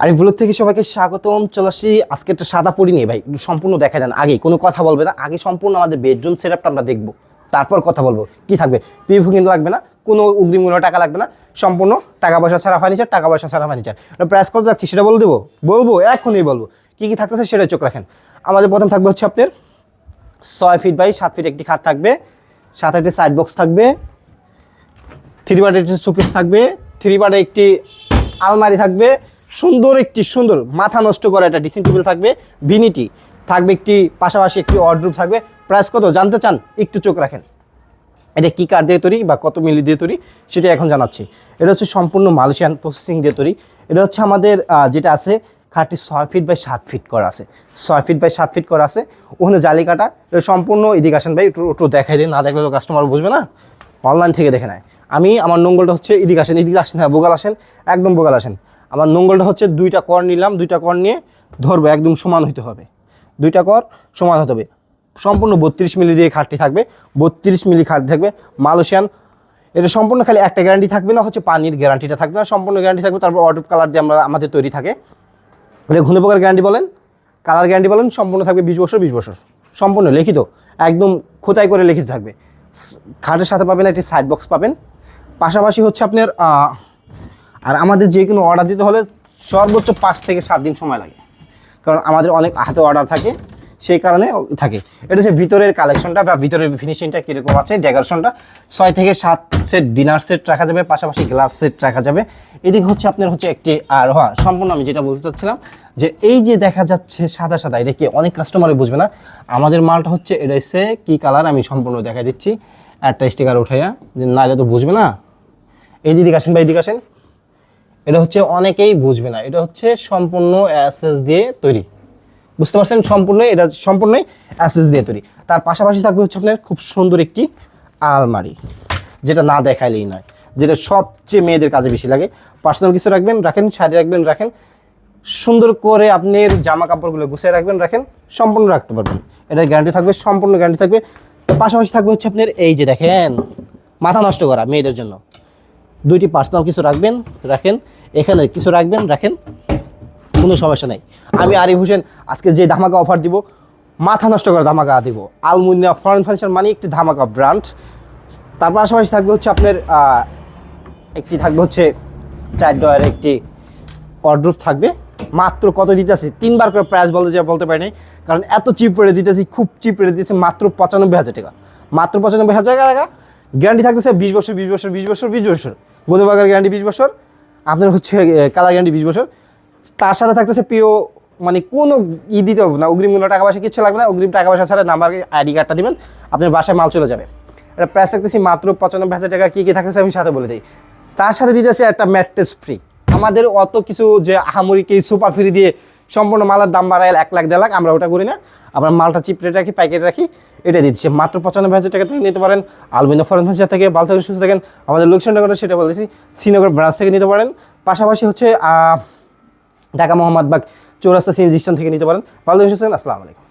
আর এই ব্লগ থেকে সবাইকে স্বাগতম, চলে আসি। আজকে একটা সাদা পরি নিয়ে, ভাই, সম্পূর্ণ দেখা যান আগে কোনো কথা বলবে না, আগে সম্পূর্ণ আমাদের বেডরুম সেটআপটা আমরা দেখব। তারপর কথা বলব, কি থাকবে? পিভু কিন্তু লাগবে না, কোনো অগ্রিম টাকা লাগবে না, সম্পূর্ণ টাকা পয়সা ছাড়া ফার্নিচার টাকা পয়সা ছাড়া ফার্নিচার প্রাইস কত যাচ্ছি সেটা বলে দেবো? বলব, এখনই বলব। কী কী থাকতেছে সেটা চোখ রাখেন। আমাদের প্রথম থাকবে হচ্ছে আপনার ছয় ফিট বাই সাত ফিট একটি খাট থাকবে, সাথে একটি সাইড বক্স থাকবে থ্রি পার্টের একটি শোকেস থাকবে থ্রি পার্টে একটি আলমারি থাকবে সুন্দর একটি, সুন্দর, মাথা নষ্ট করা একটা ড্রেসিং টেবিল থাকবে ভিনিটি থাকবে একটি, পাশাপাশি একটি ওয়ার্ডরোব থাকবে। প্রাইস কত জানতে চান, একটু চোখ রাখেন। এটা কী কাঠ দিয়ে তৈরি বা কত মিলি দিয়ে তৈরি, সেটা এখন জানাচ্ছি। এটা হচ্ছে সম্পূর্ণ মালয়েশিয়ান প্রসেসিং দিয়ে তৈরি। এটা হচ্ছে আমাদের যেটা আছে খাটটি ছয় ফিট বাই সাত ফিট করা আছে। ছয় ফিট বাই সাত ফিট করা আছে। ওখানে জালি কাটা, এটা সম্পূর্ণ এদিকে আসেন ভাই, একটু একটু দেখাই দিন, না দেখলে তো কাস্টমার বুঝবে না। অনলাইন থেকে দেখে নেয়। আমি, আমার নোঙ্গলটা হচ্ছে এদিকে আসেন এদিকে আসেন হ্যাঁ বোগাল আসেন, একদম বোগাল আসেন। আমার নোঙ্গলটা হচ্ছে দুইটা কর নিলাম, দুইটা কর নিয়ে ধরবো, একদম সমান হইতে হবে। দুইটা কর সমান হতে হবে। সম্পূর্ণ বত্রিশ মিলি দিয়ে খাটটি থাকবে, বত্রিশ মিলি খাট থাকবে। মালয়েশিয়ান, এটা সম্পূর্ণ খালি একটা গ্যারান্টি থাকবে না, হচ্ছে পানির গ্যারান্টিটা থাকবে না, সম্পূর্ণ গ্যারান্টি থাকবে, তারপর অটোপ কালার দিয়ে আমরা, আমাদের তৈরি থাকে। এটা ঘুনে পোকার গ্যারান্টি বলেন কালার গ্যারান্টি বলেন, সম্পূর্ণ থাকবে বিশ বছর বিশ বছর। সম্পূর্ণ লিখিত, একদম খোতাই করে লিখিত থাকবে। খাটের সাথে পাবেন, একটি সাইড বক্স পাবেন। পাশাপাশি হচ্ছে আপনার আর আমাদের যে কোনো অর্ডার দিতে হলে সর্বোচ্চ পাঁচ থেকে সাত দিন সময় লাগে। কারণ আমাদের অনেক হাতে অর্ডার থাকে, সেই কারণে থাকে। এটা হচ্ছে ভিতরের কালেকশনটা বা ভিতরের ফিনিশিংটা কীরকম আছে ডেকোরেশনটা ছয় থেকে সাত সেট ডিনার সেট রাখা যাবে, পাশাপাশি গ্লাস সেট রাখা যাবে। এদিকে হচ্ছে আপনার হচ্ছে একটি, আর হ্যাঁ সম্পূর্ণ আমি যেটা বলতে চাচ্ছিলাম যে এই যে দেখা যাচ্ছে সাদা সাদা, এটা কি অনেক কাস্টমারে বুঝবে না। আমাদের মালটা হচ্ছে, এটা হচ্ছে কী কালার আমি সম্পূর্ণ দেখা দিচ্ছি। একটা স্টিকার উঠাইয়া, যে না এটা তো বুঝবে না। এই দিকে আসেন বা এদিকে আসেন। এটা হচ্ছে অনেকেই বুঝবে না। এটা হচ্ছে সম্পূর্ণ অ্যাসেস দিয়ে তৈরি। বুঝতে পারছেন? সম্পূর্ণ এটা সম্পূর্ণই অ্যাসেস দিয়ে তৈরি। তার পাশাপাশি থাকবে হচ্ছে আপনার খুব সুন্দর একটি আলমারি, যেটা না দেখাইলেই নয়, যেটা সবচেয়ে মেয়েদের কাজে বেশি লাগে। পার্সোনাল কিছু রাখবেন, রাখেন, শাড়ি রাখবেন, রাখেন। সুন্দর করে আপনার জামা কাপড়গুলো গুছিয়ে রাখবেন, রাখেন, সম্পূর্ণ রাখতে পারবেন। এটার গ্যারান্টি থাকবে, সম্পূর্ণ গ্যারান্টি থাকবে। পাশাপাশি থাকবে হচ্ছে আপনার এই যে দেখেন, মাথা নষ্ট করা মেয়েদের জন্য। দুইটি পার্সোনাল কিছু রাখবেন, রাখেন। এখানে কিছু রাখবেন, রাখেন। কোনো সমস্যা নেই। আমি আরিফ হোসেন, আজকে যে ধামাকা অফার দিব, মাথা নষ্ট করে ধামাকা দিব। আলমুনিয়া ফরেন ফার্নিচার মানে একটি ধামাকা ব্র্যান্ড তার পাশাপাশি থাকবে হচ্ছে আপনার একটি থাকবে হচ্ছে চার ডয়ের একটি অর্ডার থাকবে। মাত্র কত দিতেছি? তিনবার করে প্রাইস বলতে যা বলতে পারিনি কারণ এত চিপ রেটে দিতেছি, খুব চিপ রেটে দিতেছি, মাত্র পঁচানব্বই হাজার টাকা। মাত্র পঁচানব্বই হাজার টাকা গ্যারান্টি থাকতেছে বিশ বছর বিশ বছর বিশ বছর বিশ বছর। গুণবাগার গ্যারান্টি বিশ বছর, আপনার হচ্ছে কালার গ্যারান্টি বিশ বছর। তার সাথে থাকতেছে পিও মানে কোনো ই দিতে হবে না, অগ্রিম কোনো টাকা পয়সা কিচ্ছু লাগবে না, অগ্রিম টাকা পয়সা ছাড়া নাম্বার, আইডি কার্ডটা দিবেন, আপনার বাসায় মাল চলে যাবে। এটা প্রাইস থাকতেছি মাত্র পঁচানব্বই হাজার টাকা, কী কী থাকতেছে আমি সাথে বলে দিই। তার সাথে দিতেছে একটা ম্যাট্রেস ফ্রি আমাদের অত কিছু যে আহামরিকে সুপার ফ্রি দিয়ে সম্পূর্ণ মালার দাম বাড়ায় এক লাখ, দেড় লাখ, আমরা ওটা করি না। আমরা মালটা চিপ রেট রাখি প্যাকেট রাখি এটা দিচ্ছি। মাত্র পঁচানব্বই হাজার টাকা থেকে নিতে পারেন। আলবিনো ফরেন ভাজার থেকে বাল থেকে সুস্থ থাকেন। আমাদের লোকেশনটা করে সেটা বলেছি শ্রীনগর ব্রাঞ্চ থেকে নিতে পারেন। পাশাপাশি হচ্ছে ঢাকা মোহাম্মদবাগ চৌরাস্তা সিএনজি স্টেশন থেকে নিতে পারেন। ভালো থাকেন, আসসালামু আলাইকুম।